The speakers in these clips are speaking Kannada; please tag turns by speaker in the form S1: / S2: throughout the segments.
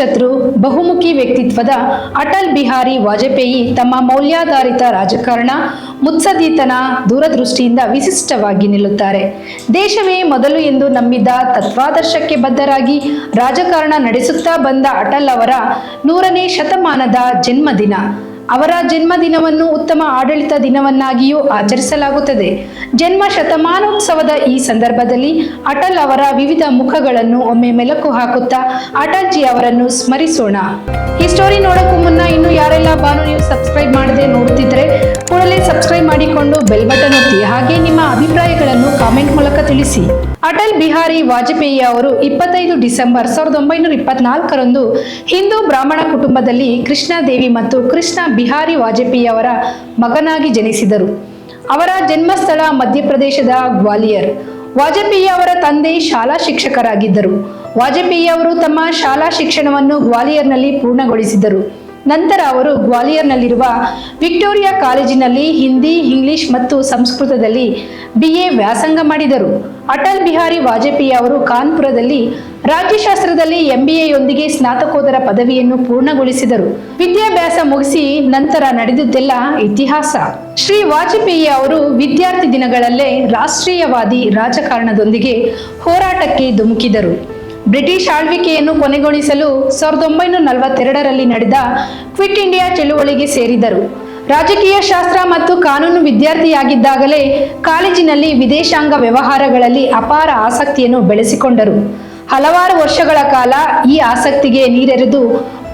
S1: ಅಜಾತಶತ್ರು ಬಹುಮುಖಿ ವ್ಯಕ್ತಿತ್ವದ ಅಟಲ್ ಬಿಹಾರಿ ವಾಜಪೇಯಿ ತಮ್ಮ ಮೌಲ್ಯಾಧಾರಿತ ರಾಜಕಾರಣ ಮುತ್ಸದೀತನ ದೂರದೃಷ್ಟಿಯಿಂದ ವಿಶಿಷ್ಟವಾಗಿ ನಿಲ್ಲುತ್ತಾರೆ. ದೇಶವೇ ಮೊದಲು ಎಂದು ನಂಬಿದ್ದ ತತ್ವಾದರ್ಶಕ್ಕೆ ಬದ್ಧರಾಗಿ ರಾಜಕಾರಣ ನಡೆಸುತ್ತಾ ಬಂದ ಅಟಲ್ ಅವರ ನೂರನೇ ಶತಮಾನದ ಜನ್ಮದಿನ. ಅವರ ಜನ್ಮದಿನವನ್ನು ಉತ್ತಮ ಆಡಳಿತ ದಿನವನ್ನಾಗಿಯೂ ಆಚರಿಸಲಾಗುತ್ತದೆ. ಜನ್ಮ ಶತಮಾನೋತ್ಸವದ ಈ ಸಂದರ್ಭದಲ್ಲಿ ಅಟಲ್ ಅವರ ವಿವಿಧ ಮುಖಗಳನ್ನು ಒಮ್ಮೆ ಮೆಲುಕು ಹಾಕುತ್ತಾ ಅಟಲ್ಜಿ ಅವರನ್ನು ಸ್ಮರಿಸೋಣ. ಈ ಸ್ಟೋರಿ ನೋಡಕ್ಕೂ ಮುನ್ನ ಇನ್ನು ಯಾರೆಲ್ಲ ಬಾನು ನೀವು ಸಬ್ಸ್ಕ್ರೈಬ್ ಮಾಡದೆ ನೋಡುತ್ತಿದ್ದರೆ ಕೂಡಲೇ ಸಬ್ಸ್ಕ್ರೈಬ್ ಮಾಡಿಕೊಂಡು ಬೆಲ್ ಬಟನ್ ಒತ್ತಿ. ಹಾಗೆ ನಿಮ್ಮ ಅಭಿಪ್ರಾಯಗಳನ್ನು ಕಾಮೆಂಟ್ ಮೂಲಕ ತಿಳಿಸಿ. ಅಟಲ್ ಬಿಹಾರಿ ವಾಜಪೇಯಿ ಅವರು ಇಪ್ಪತ್ತೈದು ಡಿಸೆಂಬರ್ ಸಾವಿರದ ಒಂಬೈನೂರ ಇಪ್ಪತ್ನಾಲ್ಕರಂದು ಹಿಂದೂ ಬ್ರಾಹ್ಮಣ ಕುಟುಂಬದಲ್ಲಿ ಕೃಷ್ಣಾದೇವಿ ಮತ್ತು ಕೃಷ್ಣ ಬಿಹಾರಿ ವಾಜಪೇಯಿ ಅವರ ಮಗನಾಗಿ ಜನಿಸಿದರು. ಅವರ ಜನ್ಮಸ್ಥಳ ಮಧ್ಯಪ್ರದೇಶದ ಗ್ವಾಲಿಯರ್. ವಾಜಪೇಯಿ ಅವರ ತಂದೆ ಶಾಲಾ ಶಿಕ್ಷಕರಾಗಿದ್ದರು. ವಾಜಪೇಯಿ ಅವರು ತಮ್ಮ ಶಾಲಾ ಶಿಕ್ಷಣವನ್ನು ಗ್ವಾಲಿಯರ್ನಲ್ಲಿ ಪೂರ್ಣಗೊಳಿಸಿದರು. ನಂತರ ಅವರು ಗ್ವಾಲಿಯರ್ನಲ್ಲಿರುವ ವಿಕ್ಟೋರಿಯಾ ಕಾಲೇಜಿನಲ್ಲಿ ಹಿಂದಿ, ಇಂಗ್ಲಿಷ್ ಮತ್ತು ಸಂಸ್ಕೃತದಲ್ಲಿ ಬಿ ಎ ವ್ಯಾಸಂಗ ಮಾಡಿದರು. ಅಟಲ್ ಬಿಹಾರಿ ವಾಜಪೇಯಿ ಅವರು ಕಾನ್ಪುರದಲ್ಲಿ ರಾಜ್ಯಶಾಸ್ತ್ರದಲ್ಲಿ ಎಂಬಿಎಯೊಂದಿಗೆ ಸ್ನಾತಕೋತ್ತರ ಪದವಿಯನ್ನು ಪೂರ್ಣಗೊಳಿಸಿದರು. ವಿದ್ಯಾಭ್ಯಾಸ ಮುಗಿಸಿ ನಂತರ ನಡೆದಿದ್ದೆಲ್ಲ ಇತಿಹಾಸ. ಶ್ರೀ ವಾಜಪೇಯಿ ಅವರು ವಿದ್ಯಾರ್ಥಿ ದಿನಗಳಲ್ಲೇ ರಾಷ್ಟ್ರೀಯವಾದಿ ರಾಜಕಾರಣದೊಂದಿಗೆ ಹೋರಾಟಕ್ಕೆ ಧುಮುಕಿದರು. ಬ್ರಿಟಿಷ್ ಆಳ್ವಿಕೆಯನ್ನು ಕೊನೆಗೊಳಿಸಲು ಸಾವಿರದ ಒಂಬೈನೂರ ನಲವತ್ತೆರಡರಲ್ಲಿ ನಡೆದ ಕ್ವಿಟ್ ಇಂಡಿಯಾ ಚಳುವಳಿಗೆ ಸೇರಿದರು. ರಾಜಕೀಯ ಶಾಸ್ತ್ರ ಮತ್ತು ಕಾನೂನು ವಿದ್ಯಾರ್ಥಿಯಾಗಿದ್ದಾಗಲೇ ಕಾಲೇಜಿನಲ್ಲಿ ವಿದೇಶಾಂಗ ವ್ಯವಹಾರಗಳಲ್ಲಿ ಅಪಾರ ಆಸಕ್ತಿಯನ್ನು ಬೆಳೆಸಿಕೊಂಡರು. ಹಲವಾರು ವರ್ಷಗಳ ಕಾಲ ಈ ಆಸಕ್ತಿಗೆ ನೀರೆರೆದು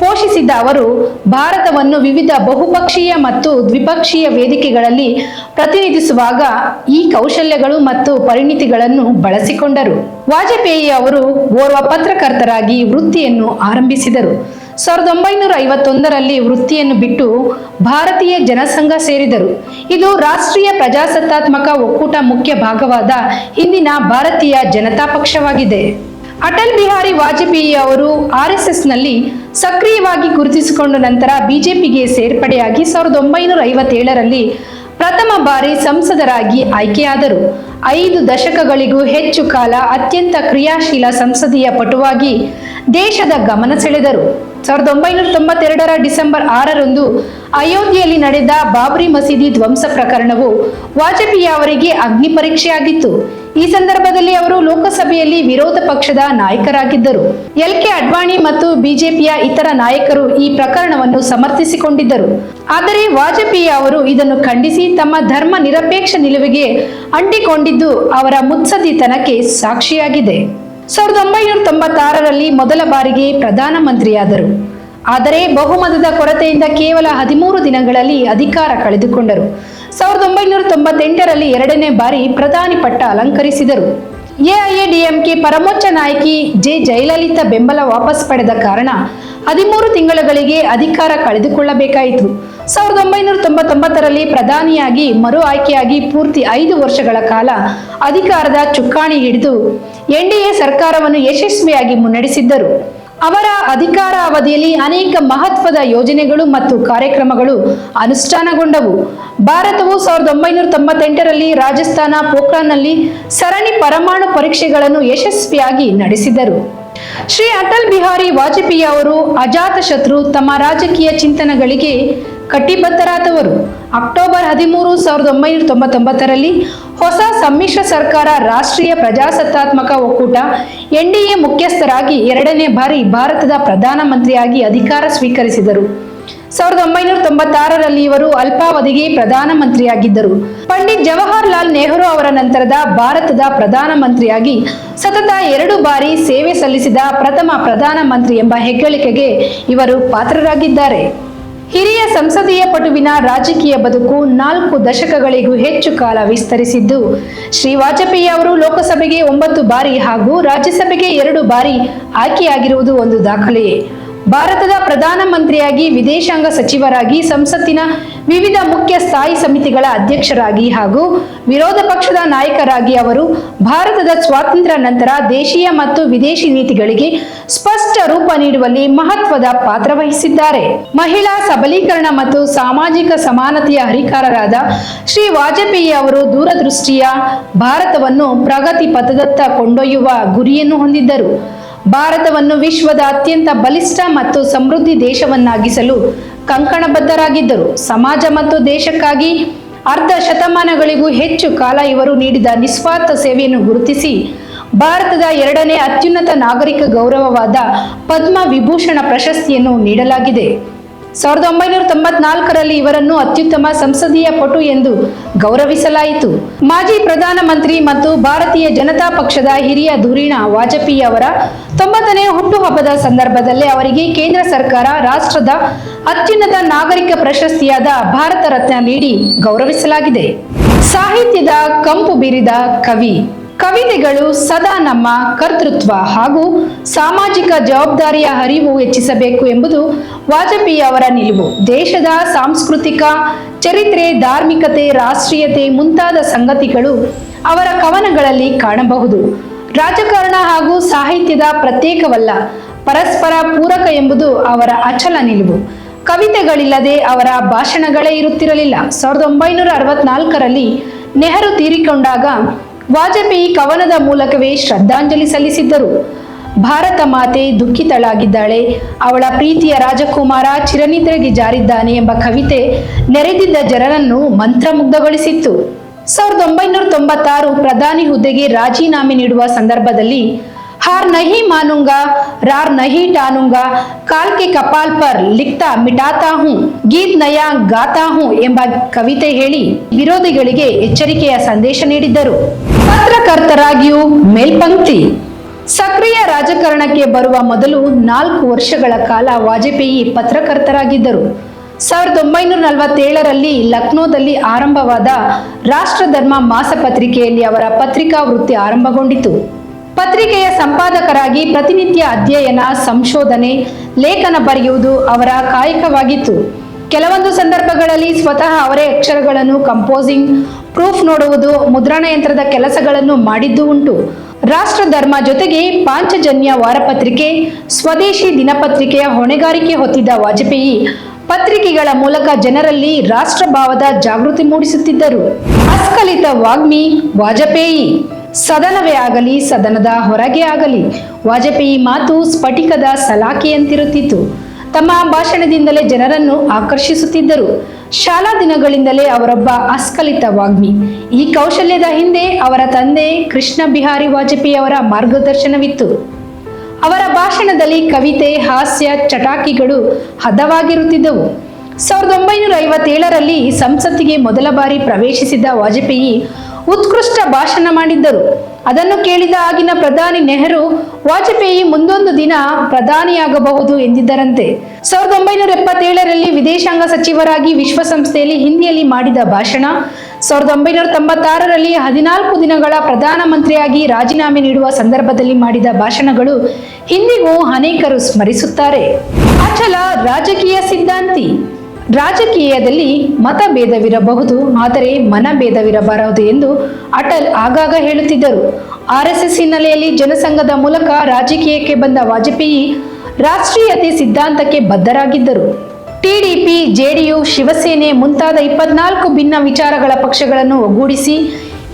S1: ಪೋಷಿಸಿದ ಅವರು, ಭಾರತವನ್ನು ವಿವಿಧ ಬಹುಪಕ್ಷೀಯ ಮತ್ತು ದ್ವಿಪಕ್ಷೀಯ ವೇದಿಕೆಗಳಲ್ಲಿ ಪ್ರತಿನಿಧಿಸುವಾಗ ಈ ಕೌಶಲ್ಯಗಳು ಮತ್ತು ಪರಿಣಿತಿಗಳನ್ನು ಬಳಸಿಕೊಂಡರು. ವಾಜಪೇಯಿ ಅವರು ಓರ್ವ ಪತ್ರಕರ್ತರಾಗಿ ವೃತ್ತಿಯನ್ನು ಆರಂಭಿಸಿದರು. ಸಾವಿರದ ಒಂಬೈನೂರ ಐವತ್ತೊಂದರಲ್ಲಿ ವೃತ್ತಿಯನ್ನು ಬಿಟ್ಟು ಭಾರತೀಯ ಜನಸಂಘ ಸೇರಿದರು. ಇದು ರಾಷ್ಟ್ರೀಯ ಪ್ರಜಾಸತ್ತಾತ್ಮಕ ಒಕ್ಕೂಟ ಮುಖ್ಯ ಭಾಗವಾದ ಇಂದಿನ ಭಾರತೀಯ ಜನತಾ ಪಕ್ಷವಾಗಿದೆ. ಅಟಲ್ ಬಿಹಾರಿ ವಾಜಪೇಯಿ ಅವರು ಆರ್ ಎಸ್ ಎಸ್ನಲ್ಲಿ ಸಕ್ರಿಯವಾಗಿ ಗುರುತಿಸಿಕೊಂಡ ನಂತರ ಬಿಜೆಪಿಗೆ ಸೇರ್ಪಡೆಯಾಗಿ ಸಾವಿರದ ಒಂಬೈನೂರ ಐವತ್ತೇಳರಲ್ಲಿ ಪ್ರಥಮ ಬಾರಿ ಸಂಸದರಾಗಿ ಆಯ್ಕೆಯಾದರು. ಐದು ದಶಕಗಳಿಗೂ ಹೆಚ್ಚು ಕಾಲ ಅತ್ಯಂತ ಕ್ರಿಯಾಶೀಲ ಸಂಸದೀಯ ಪಟುವಾಗಿ ದೇಶದ ಗಮನ ಸೆಳೆದರು. ಸಾವಿರದ ಒಂಬೈನೂರ ತೊಂಬತ್ತೆರಡರ ಡಿಸೆಂಬರ್ ಆರರಂದು ಅಯೋಧ್ಯೆಯಲ್ಲಿ ನಡೆದ ಬಾಬ್ರಿ ಮಸೀದಿ ಧ್ವಂಸ ಪ್ರಕರಣವು ವಾಜಪೇಯಿ ಅವರಿಗೆ ಅಗ್ನಿ ಪರೀಕ್ಷೆಯಾಗಿತ್ತು. ಈ ಸಂದರ್ಭದಲ್ಲಿ ಅವರು ಲೋಕಸಭೆಯಲ್ಲಿ ವಿರೋಧ ಪಕ್ಷದ ನಾಯಕರಾಗಿದ್ದರು. ಎಲ್ ಕೆ ಅಡ್ವಾಣಿ ಮತ್ತು ಬಿಜೆಪಿಯ ಇತರ ನಾಯಕರು ಈ ಪ್ರಕರಣವನ್ನು ಸಮರ್ಥಿಸಿಕೊಂಡಿದ್ದರು. ಆದರೆ ವಾಜಪೇಯಿ ಅವರು ಇದನ್ನು ಖಂಡಿಸಿ ತಮ್ಮ ಧರ್ಮ ನಿರಪೇಕ್ಷ ನಿಲುವಿಗೆ ಅಂಟಿಕೊಂಡಿದ್ದು ಅವರ ಮುತ್ಸದಿತನಕ್ಕೆ ಸಾಕ್ಷಿಯಾಗಿದೆ. ಸಾವಿರದ ಒಂಬೈನೂರ ತೊಂಬತ್ತಾರರಲ್ಲಿ ಮೊದಲ ಬಾರಿಗೆ ಪ್ರಧಾನಮಂತ್ರಿಯಾದರು. ಆದರೆ ಬಹುಮತದ ಕೊರತೆಯಿಂದ ಕೇವಲ ಹದಿಮೂರು ದಿನಗಳಲ್ಲಿ ಅಧಿಕಾರ ಕಳೆದುಕೊಂಡರು. ಸಾವಿರದ ಒಂಬೈನೂರ ತೊಂಬತ್ತೆಂಟರಲ್ಲಿ ಎರಡನೇ ಬಾರಿ ಪ್ರಧಾನಿ ಪಟ್ಟ ಅಲಂಕರಿಸಿದರು. ಎಐಎಡಿಎಂಕೆ ಪರಮೋಚ್ಚ ನಾಯಕಿ ಜೆ ಜಯಲಲಿತಾ ಬೆಂಬಲ ವಾಪಸ್ ಪಡೆದ ಕಾರಣ ಹದಿಮೂರು ತಿಂಗಳುಗಳಿಗೆ ಅಧಿಕಾರ ಕಳೆದುಕೊಳ್ಳಬೇಕಾಯಿತು. ಸಾವಿರದ ಒಂಬೈನೂರ ತೊಂಬತ್ತೊಂಬತ್ತರಲ್ಲಿ ಪ್ರಧಾನಿಯಾಗಿ, ಮರು ಆಯ್ಕೆಯಾಗಿ ಪೂರ್ತಿ ಐದು ವರ್ಷಗಳ ಕಾಲ ಅಧಿಕಾರದ ಚುಕ್ಕಾಣಿ ಹಿಡಿದು ಎನ್ಡಿಎ ಸರ್ಕಾರವನ್ನು ಯಶಸ್ವಿಯಾಗಿ ಮುನ್ನಡೆಸಿದ್ದರು. ಅವರ ಅಧಿಕಾರ ಅವಧಿಯಲ್ಲಿ ಅನೇಕ ಮಹತ್ವದ ಯೋಜನೆಗಳು ಮತ್ತು ಕಾರ್ಯಕ್ರಮಗಳು ಅನುಷ್ಠಾನಗೊಂಡವು. ಭಾರತವು ಸಾವಿರದ ಒಂಬೈನೂರ ತೊಂಬತ್ತೆಂಟರಲ್ಲಿ ರಾಜಸ್ಥಾನ ಪೋಖ್ರಾನ್ನಲ್ಲಿ ಸರಣಿ ಪರಮಾಣು ಪರೀಕ್ಷೆಗಳನ್ನು ಯಶಸ್ವಿಯಾಗಿ ನಡೆಸಿದರು. ಶ್ರೀ ಅಟಲ್ ಬಿಹಾರಿ ವಾಜಪೇಯಿ ಅವರು ಅಜಾತಶತ್ರು ತಮ್ಮ ರಾಜಕೀಯ ಚಿಂತನೆಗಳಿಗೆ ಕಟಿಬದ್ಧರಾದವರು. ಅಕ್ಟೋಬರ್ ಹದಿಮೂರು ಸಾವಿರದ ಒಂಬೈನೂರ ತೊಂಬತ್ತೊಂಬತ್ತರಲ್ಲಿ ಹೊಸ ಸಮ್ಮಿಶ್ರ ಸರ್ಕಾರ ರಾಷ್ಟ್ರೀಯ ಪ್ರಜಾಸತ್ತಾತ್ಮಕ ಒಕ್ಕೂಟ ಎನ್ಡಿಎ ಮುಖ್ಯಸ್ಥರಾಗಿ ಎರಡನೇ ಬಾರಿ ಭಾರತದ ಪ್ರಧಾನಮಂತ್ರಿಯಾಗಿ ಅಧಿಕಾರ ಸ್ವೀಕರಿಸಿದರು. ಸಾವಿರದ ಒಂಬೈನೂರ ತೊಂಬತ್ತಾರರಲ್ಲಿ ಇವರು ಅಲ್ಪಾವಧಿಗೆ ಪ್ರಧಾನಮಂತ್ರಿಯಾಗಿದ್ದರು. ಪಂಡಿತ್ ಜವಾಹರ್ಲಾಲ್ ನೆಹರು ಅವರ ನಂತರದ ಭಾರತದ ಪ್ರಧಾನಮಂತ್ರಿಯಾಗಿ ಸತತ ಎರಡು ಬಾರಿ ಸೇವೆ ಸಲ್ಲಿಸಿದ ಪ್ರಥಮ ಪ್ರಧಾನಮಂತ್ರಿ ಎಂಬ ಹೆಗ್ಗಳಿಕೆಗೆ ಇವರು ಪಾತ್ರರಾಗಿದ್ದಾರೆ. ಹಿರಿಯ ಸಂಸದೀಯ ಪಟುವಿನ ರಾಜಕೀಯ ಬದುಕು ನಾಲ್ಕು ದಶಕಗಳಿಗೂ ಹೆಚ್ಚು ಕಾಲ ವಿಸ್ತರಿಸಿದ್ದು, ಶ್ರೀ ವಾಜಪೇಯಿ ಅವರು ಲೋಕಸಭೆಗೆ ಒಂಬತ್ತು ಬಾರಿ ಹಾಗೂ ರಾಜ್ಯಸಭೆಗೆ ಎರಡು ಬಾರಿ ಆಯ್ಕೆಯಾಗಿರುವುದು ಒಂದು ದಾಖಲೆಯೇ ಭಾರತದ ಪ್ರಧಾನಮಂತ್ರಿಯಾಗಿ ವಿದೇಶಾಂಗ ಸಚಿವರಾಗಿ ಸಂಸತ್ತಿನ ವಿವಿಧ ಮುಖ್ಯ ಸ್ಥಾಯಿ ಸಮಿತಿಗಳ ಅಧ್ಯಕ್ಷರಾಗಿ ಹಾಗೂ ವಿರೋಧ ಪಕ್ಷದ ನಾಯಕರಾಗಿ ಅವರು ಭಾರತದ ಸ್ವಾತಂತ್ರ್ಯ ನಂತರ ದೇಶೀಯ ಮತ್ತು ವಿದೇಶಿ ನೀತಿಗಳಿಗೆ ಸ್ಪಷ್ಟ ರೂಪ ನೀಡುವಲ್ಲಿ ಮಹತ್ವದ ಪಾತ್ರ ವಹಿಸಿದ್ದಾರೆ. ಮಹಿಳಾ ಸಬಲೀಕರಣ ಮತ್ತು ಸಾಮಾಜಿಕ ಸಮಾನತೆಯ ಹರಿಕಾರರಾದ ಶ್ರೀ ವಾಜಪೇಯಿ ಅವರು ದೂರದೃಷ್ಟಿಯ ಭಾರತವನ್ನು ಪ್ರಗತಿ ಪಥದತ್ತ ಕೊಂಡೊಯ್ಯುವ ಗುರಿಯನ್ನು ಹೊಂದಿದ್ದರು. ಭಾರತವನ್ನು ವಿಶ್ವದ ಅತ್ಯಂತ ಬಲಿಷ್ಠ ಮತ್ತು ಸಮೃದ್ಧಿ ದೇಶವನ್ನಾಗಿಸಲು ಕಂಕಣಬದ್ಧರಾಗಿದ್ದರು. ಸಮಾಜ ಮತ್ತು ದೇಶಕ್ಕಾಗಿ ಅರ್ಧ ಶತಮಾನಗಳಿಗೂ ಹೆಚ್ಚು ಕಾಲ ಇವರು ನೀಡಿದ ನಿಸ್ವಾರ್ಥ ಸೇವೆಯನ್ನು ಗುರುತಿಸಿ, ಭಾರತದ ಎರಡನೇ ಅತ್ಯುನ್ನತ ನಾಗರಿಕ ಗೌರವವಾದ ಪದ್ಮ ವಿಭೂಷಣ ಪ್ರಶಸ್ತಿಯನ್ನು ನೀಡಲಾಗಿದೆ. ಸಾವಿರದ ಒಂಬೈನೂರ ತೊಂಬತ್ನಾಲ್ಕರಲ್ಲಿ ಇವರನ್ನು ಅತ್ಯುತ್ತಮ ಸಂಸದೀಯ ಪಟು ಎಂದು ಗೌರವಿಸಲಾಯಿತು. ಮಾಜಿ ಪ್ರಧಾನಮಂತ್ರಿ ಮತ್ತು ಭಾರತೀಯ ಜನತಾ ಪಕ್ಷದ ಹಿರಿಯ ಧುರೀಣ ವಾಜಪೇಯಿ ಅವರ ತೊಂಬತ್ತನೇ ಹುಟ್ಟುಹಬ್ಬದ ಸಂದರ್ಭದಲ್ಲಿ ಅವರಿಗೆ ಕೇಂದ್ರ ಸರ್ಕಾರ ರಾಷ್ಟ್ರದ ಅತ್ಯುನ್ನತ ನಾಗರಿಕ ಪ್ರಶಸ್ತಿಯಾದ ಭಾರತ ರತ್ನ ನೀಡಿ ಗೌರವಿಸಲಾಗಿದೆ. ಸಾಹಿತ್ಯದ ಕಂಪು ಬೀರಿದ ಕವಿ ಕವಿತೆಗಳು ಸದಾ ನಮ್ಮ ಕರ್ತೃತ್ವ ಹಾಗೂ ಸಾಮಾಜಿಕ ಜವಾಬ್ದಾರಿಯ ಅರಿವು ಹೆಚ್ಚಿಸಬೇಕು ಎಂಬುದು ವಾಜಪೇಯಿ ಅವರ ನಿಲುವು. ದೇಶದ ಸಾಂಸ್ಕೃತಿಕ, ಚರಿತ್ರೆ, ಧಾರ್ಮಿಕತೆ, ರಾಷ್ಟ್ರೀಯತೆ ಮುಂತಾದ ಸಂಗತಿಗಳು ಅವರ ಕವನಗಳಲ್ಲಿ ಕಾಣಬಹುದು. ರಾಜಕಾರಣ ಹಾಗೂ ಸಾಹಿತ್ಯದ ಪ್ರತ್ಯೇಕವಲ್ಲ, ಪರಸ್ಪರ ಪೂರಕ ಎಂಬುದು ಅವರ ಅಚಲ ನಿಲುವು. ಕವಿತೆಗಳಿಲ್ಲದೆ ಅವರ ಭಾಷಣಗಳೇ ಇರುತ್ತಿರಲಿಲ್ಲ. ಸಾವಿರದ ಒಂಬೈನೂರ ಅರವತ್ನಾಲ್ಕರಲ್ಲಿ ನೆಹರು ತೀರಿಕೊಂಡಾಗ ವಾಜಪೇಯಿ ಕವನದ ಮೂಲಕವೇ ಶ್ರದ್ಧಾಂಜಲಿ ಸಲ್ಲಿಸಿದ್ದರು. ಭಾರತ ಮಾತೆ ದುಃಖಿತಳಾಗಿದ್ದಾಳೆ. ಅವಳ ಪ್ರೀತಿಯ ರಾಜಕುಮಾರ ಚಿರನಿದ್ರೆಗೆ ಜಾರಿದ್ದಾನೆ ಎಂಬ ಕವಿತೆ ನೆರೆದಿದ್ದ ಜನರನ್ನು ಮಂತ್ರಮುಗ್ಧಗೊಳಿಸಿತ್ತು. ಸಾವಿರದ ಒಂಬೈನೂರ ತೊಂಬತ್ತಾರು ಪ್ರಧಾನಿ ಹುದ್ದೆಗೆ ರಾಜೀನಾಮೆ ನೀಡುವ ಸಂದರ್ಭದಲ್ಲಿ ಹಾರ್ ನಹಿ ಮಾನುಂಗಾ ರಾರ್ ನಹಿ टानूंगा। ಕಾಲ್ ಕೆ ಕಪಾಲ್ ಪರ್ ಲಿಖ್ತಾ ಮಿಟಾತಾ ಹೂಂ ಗೀತ್ ನಯಾ ಗಾತಾ ಹೂಂ ಎಂಬ ಕವಿತೆ ಹೇಳಿ ವಿರೋಧಿಗಳಿಗೆ ಎಚ್ಚರಿಕೆಯ ಸಂದೇಶ ನೀಡಿದ್ದರು। ಪತ್ರಕರ್ತರಾಗಿಯೂ ಮೇಲ್ಪಂಕ್ತಿ। ಸಕ್ರಿಯ ರಾಜಕಾರಣಕ್ಕೆ ಬರುವ ಮೊದಲು ನಾಲ್ಕು ವರ್ಷಗಳ ಕಾಲ ವಾಜಪೇಯಿ ಪತ್ರಕರ್ತರಾಗಿದ್ದರು. ಸಾವಿರದ ಒಂಬೈನೂರ ನಲವತ್ತೇಳರಲ್ಲಿ ಲಕ್ನೋದಲ್ಲಿ ಆರಂಭವಾದ ರಾಷ್ಟ್ರಧರ್ಮ ಮಾಸಪತ್ರಿಕೆಯಲ್ಲಿ ಅವರ ಪತ್ರಿಕಾ ವೃತ್ತಿ ಆರಂಭಗೊಂಡಿತು. ಪತ್ರಿಕೆಯ ಸಂಪಾದಕರಾಗಿ ಪ್ರತಿನಿತ್ಯ ಅಧ್ಯಯನ, ಸಂಶೋಧನೆ, ಲೇಖನ ಬರೆಯುವುದು ಅವರ ಕಾಯಕವಾಗಿತ್ತು. ಕೆಲವೊಂದು ಸಂದರ್ಭಗಳಲ್ಲಿ ಸ್ವತಃ ಅವರೇ ಅಕ್ಷರಗಳನ್ನು ಕಂಪೋಸಿಂಗ್ ಪ್ರೂಫ್ ನೋಡುವುದು, ಮುದ್ರಣ ಯಂತ್ರದ ಕೆಲಸಗಳನ್ನು ಮಾಡಿದ್ದು ಉಂಟು. ರಾಷ್ಟ್ರಧರ್ಮ ಜೊತೆಗೆ ಪಾಂಚಜನ್ಯ ವಾರಪತ್ರಿಕೆ, ಸ್ವದೇಶಿ ದಿನಪತ್ರಿಕೆಯ ಹೊಣೆಗಾರಿಕೆ ಹೊತ್ತಿದ್ದ ವಾಜಪೇಯಿ, ಪತ್ರಿಕೆಗಳ ಮೂಲಕ ಜನರಲ್ಲಿ ರಾಷ್ಟ್ರಭಾವದ ಜಾಗೃತಿ ಮೂಡಿಸುತ್ತಿದ್ದರು. ಅಸ್ಖಲಿತ ವಾಗ್ಮಿ ವಾಜಪೇಯಿ. ಸದನವೇ ಆಗಲಿ, ಸದನದ ಹೊರಗೆ ಆಗಲಿ, ವಾಜಪೇಯಿ ಮಾತು ಸ್ಫಟಿಕದ ಸಲಾಖೆಯಂತಿರುತ್ತಿತ್ತು ತಮ್ಮ ಭಾಷಣದಿಂದಲೇ ಜನರನ್ನು ಆಕರ್ಷಿಸುತ್ತಿದ್ದರು. ಶಾಲಾ ದಿನಗಳಿಂದಲೇ ಅವರೊಬ್ಬ ಅಸ್ಕಲಿತ ವಾಗ್ಮಿ. ಈ ಕೌಶಲ್ಯದ ಹಿಂದೆ ಅವರ ತಂದೆ ಕೃಷ್ಣ ಬಿಹಾರಿ ವಾಜಪೇಯಿ ಅವರ ಮಾರ್ಗದರ್ಶನವಿತ್ತು. ಅವರ ಭಾಷಣದಲ್ಲಿ ಕವಿತೆ, ಹಾಸ್ಯ, ಚಟಾಕಿಗಳು ಹದವಾಗಿರುತ್ತಿದ್ದವು. ಸಾವಿರದ ಒಂಬೈನೂರ ಐವತ್ತೇಳರಲ್ಲಿ ಸಂಸತ್ತಿಗೆ ಮೊದಲ ಬಾರಿ ಪ್ರವೇಶಿಸಿದ ವಾಜಪೇಯಿ ಉತ್ಕೃಷ್ಟ ಭಾಷಣ ಮಾಡಿದ್ದರು. ಅದನ್ನು ಕೇಳಿದ ಆಗಿನ ಪ್ರಧಾನಿ ನೆಹರು, ವಾಜಪೇಯಿ ಮುಂದೊಂದು ದಿನ ಪ್ರಧಾನಿಯಾಗಬಹುದು ಎಂದಿದ್ದರಂತೆ. ಸಾವಿರದ ಒಂಬೈನೂರ ಎಪ್ಪತ್ತೇಳರಲ್ಲಿ ವಿದೇಶಾಂಗ ಸಚಿವರಾಗಿ ವಿಶ್ವಸಂಸ್ಥೆಯಲ್ಲಿ ಹಿಂದಿಯಲ್ಲಿ ಮಾಡಿದ ಭಾಷಣ, ಸಾವಿರದ ಒಂಬೈನೂರ ತೊಂಬತ್ತಾರರಲ್ಲಿ ಹದಿನಾಲ್ಕು ದಿನಗಳ ಪ್ರಧಾನಮಂತ್ರಿಯಾಗಿ ರಾಜೀನಾಮೆ ನೀಡುವ ಸಂದರ್ಭದಲ್ಲಿ ಮಾಡಿದ ಭಾಷಣಗಳು ಹಿಂದಿಗೂ ಅನೇಕರು ಸ್ಮರಿಸುತ್ತಾರೆ. ಅಚಲ ರಾಜಕೀಯ ಸಿದ್ಧಾಂತಿ. ರಾಜಕೀಯದಲ್ಲಿ ಮತಭೇದವಿರಬಹುದು, ಆದರೆ ಮನಭೇದವಿರಬಾರದು ಎಂದು ಅಟಲ್ ಆಗಾಗ ಹೇಳುತ್ತಿದ್ದರು. ಆರ್ಎಸ್ಎಸ್ ಹಿನ್ನೆಲೆಯಲ್ಲಿ ಜನಸಂಘದ ಮೂಲಕ ರಾಜಕೀಯಕ್ಕೆ ಬಂದ ವಾಜಪೇಯಿ ರಾಷ್ಟ್ರೀಯತೆ ಸಿದ್ಧಾಂತಕ್ಕೆ ಬದ್ಧರಾಗಿದ್ದರು. ಟಿಡಿಪಿ ಜೆಡಿಯು ಶಿವಸೇನೆ ಮುಂತಾದ ಇಪ್ಪತ್ನಾಲ್ಕು ಭಿನ್ನ ವಿಚಾರಗಳ ಪಕ್ಷಗಳನ್ನು ಒಗ್ಗೂಡಿಸಿ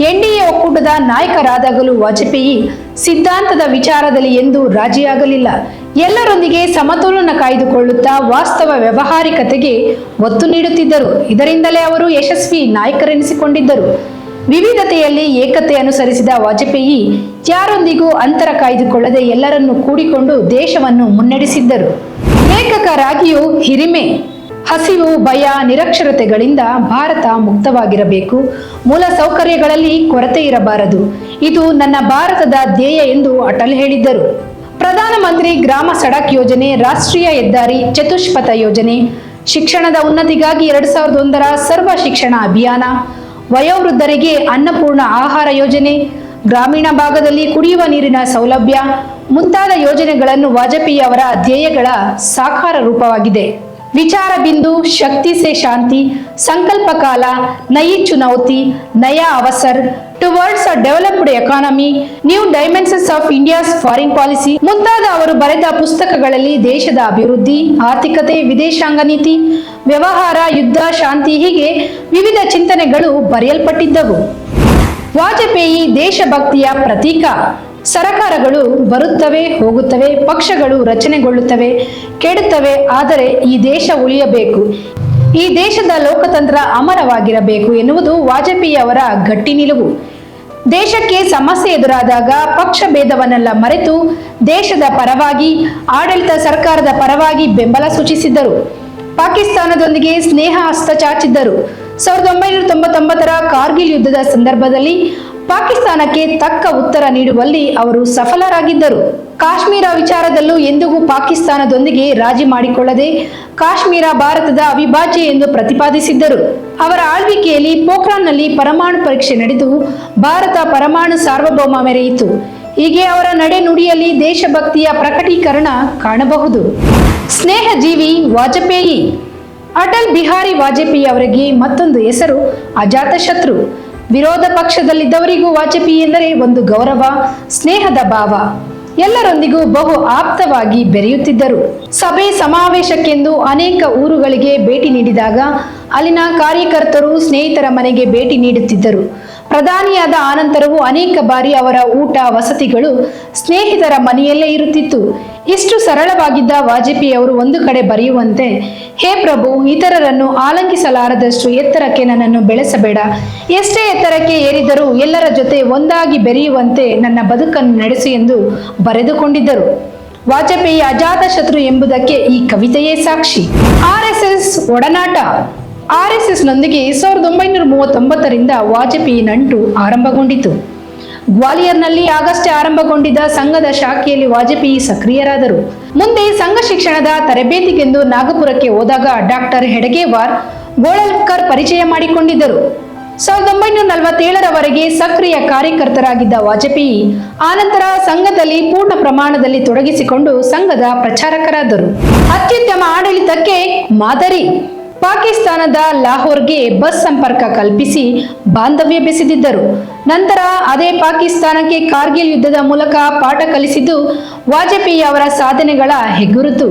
S1: ಎನ್ಡಿಎ ಒಕ್ಕೂಟದ ನಾಯಕರಾದಾಗಲೂ ವಾಜಪೇಯಿ ಸಿದ್ಧಾಂತದ ವಿಚಾರದಲ್ಲಿ ಎಂದೂ ರಾಜಿಯಾಗಲಿಲ್ಲ. ಎಲ್ಲರೊಂದಿಗೆ ಸಮತೋಲನ ಕಾಯ್ದುಕೊಳ್ಳುತ್ತಾ ವಾಸ್ತವ ವ್ಯವಹಾರಿಕತೆಗೆ ಒತ್ತು ನೀಡುತ್ತಿದ್ದರು. ಇದರಿಂದಲೇ ಅವರು ಯಶಸ್ವಿ ನಾಯಕರೆನಿಸಿಕೊಂಡಿದ್ದರು. ವಿವಿಧತೆಯಲ್ಲಿ ಏಕತೆ ಅನುಸರಿಸಿದ ವಾಜಪೇಯಿ ಯಾರೊಂದಿಗೂ ಅಂತರ ಕಾಯ್ದುಕೊಳ್ಳದೆ ಎಲ್ಲರನ್ನೂ ಕೂಡಿಕೊಂಡು ದೇಶವನ್ನು ಮುನ್ನಡೆಸಿದ್ದರು. ಲೇಖಕರಾಗಿಯೂ ಹಿರಿಮೆ, ಹಸಿವು, ಭಯ, ನಿರಕ್ಷರತೆಗಳಿಂದ ಭಾರತ ಮುಕ್ತವಾಗಿರಬೇಕು. ಮೂಲ ಸೌಕರ್ಯಗಳಲ್ಲಿ ಕೊರತೆ ಇರಬಾರದು. ಇದು ನನ್ನ ಭಾರತದ ಧ್ಯೇಯ ಎಂದು ಅಟಲ್ ಹೇಳಿದ್ದರು. ಪ್ರಧಾನಮಂತ್ರಿ ಗ್ರಾಮ ಸಡಕ್ ಯೋಜನೆ, ರಾಷ್ಟ್ರೀಯ ಹೆದ್ದಾರಿ, ಚತುಷ್ಪಥ ಯೋಜನೆ, ಶಿಕ್ಷಣದ ಉನ್ನತಿಗಾಗಿ ಎರಡು ಸಾವಿರದ ಒಂದರ ಸರ್ವ ಶಿಕ್ಷಣ ಅಭಿಯಾನ, ವಯೋವೃದ್ಧರಿಗೆ ಅನ್ನಪೂರ್ಣ ಆಹಾರ ಯೋಜನೆ, ಗ್ರಾಮೀಣ ಭಾಗದಲ್ಲಿ ಕುಡಿಯುವ ನೀರಿನ ಸೌಲಭ್ಯ ಮುಂತಾದ ಯೋಜನೆಗಳನ್ನು ವಾಜಪೇಯಿ ಅವರ ಧ್ಯೇಯಗಳ ಸಾಕಾರ ರೂಪವಾಗಿದೆ. ವಿಚಾರ ಬಿಂದು, ಶಕ್ತಿ ಸೆ ಶಾಂತಿ, ಸಂಕಲ್ಪ ಕಾಲ, ನಯಿ ಚುನೌತಿ, ನಯಾ ಅವಸರ್. Towards a developed economy new dimensions of India's foreign policy ಮುಂತಾದ ಅವರು ಬರೆದ ಪುಸ್ತಕಗಳಲ್ಲಿ ದೇಶದ ಅಭಿವೃದ್ಧಿ, ಆರ್ಥಿಕತೆ, ವಿದೇಶಾಂಗ ನೀತಿ, ವ್ಯವಹಾರ, ಯುದ್ಧ, ಶಾಂತಿ ಹೀಗೆ ವಿವಿಧ ಚಿಂತನೆಗಳು ಬರೆಯಲ್ಪಟ್ಟಿದ್ದವು. ವಾಜಪೇಯಿ ದೇಶಭಕ್ತಿಯ ಪ್ರತೀಕ. ಸರಕಾರಗಳು ಬರುತ್ತವೆ, ಹೋಗುತ್ತವೆ, ಪಕ್ಷಗಳು ರಚನೆಗೊಳ್ಳುತ್ತವೆ, ಕೆಡುತ್ತವೆ, ಆದರೆ ಈ ದೇಶ ಉಳಿಯಬೇಕು. ಈ ದೇಶದ ಲೋಕತಂತ್ರ ಅಮರವಾಗಿರಬೇಕು ಎನ್ನುವುದು ವಾಜಪೇಯಿ ಅವರ ಗಟ್ಟಿ ನಿಲುವು. ದೇಶಕ್ಕೆ ಸಮಸ್ಯೆ ಎದುರಾದಾಗ ಪಕ್ಷ ಭೇದವನ್ನೆಲ್ಲ ಮರೆತು ದೇಶದ ಪರವಾಗಿ, ಆಡಳಿತ ಸರ್ಕಾರದ ಪರವಾಗಿ ಬೆಂಬಲ ಸೂಚಿಸಿದ್ದರು. ಪಾಕಿಸ್ತಾನದೊಂದಿಗೆ ಸ್ನೇಹ ಹಸ್ತ ಚಾಚಿದ್ದರು. ಸಾವಿರದ ಒಂಬೈನೂರ ತೊಂಬತ್ತೊಂಬತ್ತರ ಕಾರ್ಗಿಲ್ ಯುದ್ಧದ ಸಂದರ್ಭದಲ್ಲಿ ಪಾಕಿಸ್ತಾನಕ್ಕೆ ತಕ್ಕ ಉತ್ತರ ನೀಡುವಲ್ಲಿ ಅವರು ಸಫಲರಾಗಿದ್ದರು. ಕಾಶ್ಮೀರ ವಿಚಾರದಲ್ಲೂ ಎಂದಿಗೂ ಪಾಕಿಸ್ತಾನದೊಂದಿಗೆ ರಾಜಿ ಮಾಡಿಕೊಳ್ಳದೆ ಕಾಶ್ಮೀರ ಭಾರತದ ಅವಿಭಾಜ್ಯ ಎಂದು ಪ್ರತಿಪಾದಿಸಿದ್ದರು. ಅವರ ಆಳ್ವಿಕೆಯಲ್ಲಿ ಪೋಖ್ರಾನ್ನಲ್ಲಿ ಪರಮಾಣು ಪರೀಕ್ಷೆ ನಡೆದು ಭಾರತ ಪರಮಾಣು ಸಾರ್ವಭೌಮ ಮೆರೆಯಿತು. ಹೀಗೆ ಅವರ ನಡೆನುಡಿಯಲ್ಲಿ ದೇಶಭಕ್ತಿಯ ಪ್ರಕಟೀಕರಣ ಕಾಣಬಹುದು. ಸ್ನೇಹಜೀವಿ ವಾಜಪೇಯಿ ಅಟಲ್ ಬಿಹಾರಿ ವಾಜಪೇಯಿ ಅವರಿಗೆ ಮತ್ತೊಂದು ಹೆಸರು ಅಜಾತಶತ್ರು ವಿರೋಧ ಪಕ್ಷದಲ್ಲಿದ್ದವರಿಗೂ ವಾಜಪೇಯಿ ಎಂದರೆ ಒಂದು ಗೌರವ, ಸ್ನೇಹದ ಭಾವ. ಎಲ್ಲರೊಂದಿಗೂ ಬಹು ಆಪ್ತವಾಗಿ ಬೆರೆಯುತ್ತಿದ್ದರು. ಸಭೆ ಸಮಾವೇಶಕ್ಕೆಂದು ಅನೇಕ ಊರುಗಳಿಗೆ ಭೇಟಿ ನೀಡಿದಾಗ, ಅಲ್ಲಿನ ಕಾರ್ಯಕರ್ತರು ಸ್ನೇಹಿತರ ಮನೆಗೆ ಭೇಟಿ ನೀಡುತ್ತಿದ್ದರು. ಪ್ರಧಾನಿಯಾದ ಆನಂತರವೂ ಅನೇಕ ಬಾರಿ ಅವರ ಊಟ, ವಸತಿಗಳು ಸ್ನೇಹಿತರ ಮನೆಯಲ್ಲೇ ಇರುತ್ತಿತ್ತು. ಇಷ್ಟು ಸರಳವಾಗಿದ್ದ ವಾಜಪೇಯಿ ಅವರು ಒಂದು ಕಡೆ ಬರೆಯುವಂತೆ, ಹೇ ಪ್ರಭು, ಇತರರನ್ನು ಆಲಂಕಿಸಲಾರದಷ್ಟು ಎತ್ತರಕ್ಕೆ ನನ್ನನ್ನು ಬೆಳೆಸಬೇಡ. ಎಷ್ಟೇ ಎತ್ತರಕ್ಕೆ ಏರಿದರೂ ಎಲ್ಲರ ಜೊತೆ ಒಂದಾಗಿ ಬೆರೆಯುವಂತೆ ನನ್ನ ಬದುಕನ್ನು ನಡೆಸು ಎಂದು ಬರೆದುಕೊಂಡಿದ್ದರು. ವಾಜಪೇಯಿ ಅಜಾತಶತ್ರು ಎಂಬುದಕ್ಕೆ ಈ ಕವಿತೆಯೇ ಸಾಕ್ಷಿ. ಆರ್ ಎಸ್ ಎಸ್ ಒಡನಾಟ. ಆರ್ ಎಸ್ ಎಸ್ನೊಂದಿಗೆ ಸಾವಿರದ ಒಂಬೈನೂರ ಮೂವತ್ತೊಂಬತ್ತರಿಂದ ವಾಜಪೇಯಿ ನಂಟು ಆರಂಭಗೊಂಡಿತು. ಗ್ವಾಲಿಯರ್ನಲ್ಲಿ ಆಗಸ್ಟ್ ಆರಂಭಗೊಂಡಿದ್ದ ಸಂಘದ ಶಾಖೆಯಲ್ಲಿ ವಾಜಪೇಯಿ ಸಕ್ರಿಯರಾದರು. ಮುಂದೆ ಸಂಘ ಶಿಕ್ಷಣದ ತರಬೇತಿಗೆಂದು ನಾಗಪುರಕ್ಕೆ ಹೋದಾಗ ಡಾಕ್ಟರ್ ಹೆಡಗೇವಾರ್ ಗೋಳಲ್ಕರ್ ಪರಿಚಯ ಮಾಡಿಕೊಂಡಿದ್ದರು. ಸಾವಿರದ ಒಂಬೈನೂರ ನಲವತ್ತೇಳರವರೆಗೆ ಸಕ್ರಿಯ ಕಾರ್ಯಕರ್ತರಾಗಿದ್ದ ವಾಜಪೇಯಿ ಆನಂತರ ಸಂಘದಲ್ಲಿ ಪೂರ್ಣ ಪ್ರಮಾಣದಲ್ಲಿ ತೊಡಗಿಸಿಕೊಂಡು ಸಂಘದ ಪ್ರಚಾರಕರಾದರು. ಅತ್ಯುತ್ತಮ ಆಡಳಿತಕ್ಕೆ ಮಾದರಿ. ಪಾಕಿಸ್ತಾನದ ಲಾಹೋರ್ಗೆ ಬಸ್ ಸಂಪರ್ಕ ಕಲ್ಪಿಸಿ ಬಾಂಧವ್ಯ ಬೆಸೆದಿದ್ದರು. ನಂತರ ಅದೇ ಪಾಕಿಸ್ತಾನಕ್ಕೆ ಕಾರ್ಗಿಲ್ ಯುದ್ಧದ ಮೂಲಕ ಪಾಠ ಕಲಿಸಿದ್ದು ವಾಜಪೇಯಿ ಅವರ ಸಾಧನೆಗಳ ಹೆಗ್ಗುರುತು.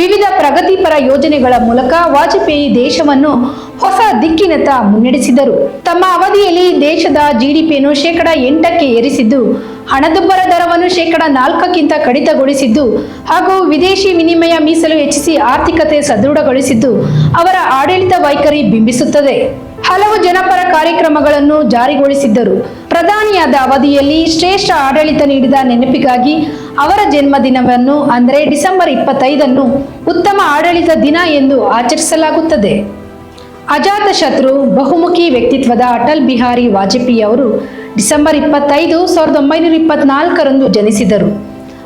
S1: ವಿವಿಧ ಪ್ರಗತಿಪರ ಯೋಜನೆಗಳ ಮೂಲಕ ವಾಜಪೇಯಿ ದೇಶವನ್ನು ಹೊಸ ದಿಕ್ಕಿನತ್ತ ಮುನ್ನಡೆಸಿದರು. ತಮ್ಮ ಅವಧಿಯಲ್ಲಿ ದೇಶದ ಜಿಡಿಪಿಯನ್ನು ಶೇಕಡ ಎಂಟಕ್ಕೆ ಏರಿಸಿದ್ದು ಹಣದುಬ್ಬರ ದರವನ್ನು ಶೇಕಡ ನಾಲ್ಕಕ್ಕಿಂತ ಕಡಿತಗೊಳಿಸಿದ್ದು ಹಾಗೂ ವಿದೇಶಿ ವಿನಿಮಯ ಮೀಸಲು ಹೆಚ್ಚಿಸಿ ಆರ್ಥಿಕತೆ ಸದೃಢಗೊಳಿಸಿದ್ದು ಅವರ ಆಡಳಿತ ವೈಖರಿ ಬಿಂಬಿಸುತ್ತದೆ. ಹಲವು ಜನಪರ ಕಾರ್ಯಕ್ರಮಗಳನ್ನು ಜಾರಿಗೊಳಿಸಿದ್ದರು. ಪ್ರಧಾನಿಯಾದ ಅವಧಿಯಲ್ಲಿ ಶ್ರೇಷ್ಠ ಆಡಳಿತ ನೀಡಿದ ನೆನಪಿಗಾಗಿ ಅವರ ಜನ್ಮದಿನವನ್ನು ಅಂದರೆ ಡಿಸೆಂಬರ್ ಇಪ್ಪತ್ತೈದನ್ನು ಉತ್ತಮ ಆಡಳಿತ ದಿನ ಎಂದು ಆಚರಿಸಲಾಗುತ್ತದೆ. ಅಜಾತಶತ್ರು ಬಹುಮುಖಿ ವ್ಯಕ್ತಿತ್ವದ ಅಟಲ್ ಬಿಹಾರಿ ವಾಜಪೇಯಿ ಅವರು ಡಿಸೆಂಬರ್ ಇಪ್ಪತ್ತೈದು ಸಾವಿರದ ಒಂಬೈನೂರ ಇಪ್ಪತ್ನಾಲ್ಕರಂದು ಜನಿಸಿದರು.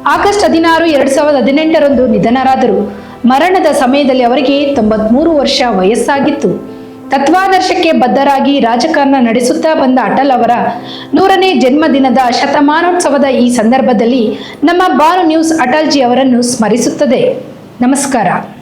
S1: ಆಗಸ್ಟ್ ಹದಿನಾರು, ಎರಡು ಸಾವಿರದ ಹದಿನೆಂಟರಂದು ನಿಧನರಾದರು. ಮರಣದ ಸಮಯದಲ್ಲಿ ಅವರಿಗೆ ತೊಂಬತ್ಮೂರು ವರ್ಷ ವಯಸ್ಸಾಗಿತ್ತು. ತತ್ವಾದರ್ಶಕ್ಕೆ ಬದ್ಧರಾಗಿ ರಾಜಕಾರಣ ನಡೆಸುತ್ತಾ ಬಂದ ಅಟಲ್ ಅವರ ನೂರನೇ ಜನ್ಮದಿನದ ಶತಮಾನೋತ್ಸವದ ಈ ಸಂದರ್ಭದಲ್ಲಿ ನಮ್ಮ ಬಾನು ನ್ಯೂಸ್ ಅಟಲ್ಜಿ ಅವರನ್ನು ಸ್ಮರಿಸುತ್ತದೆ. ನಮಸ್ಕಾರ.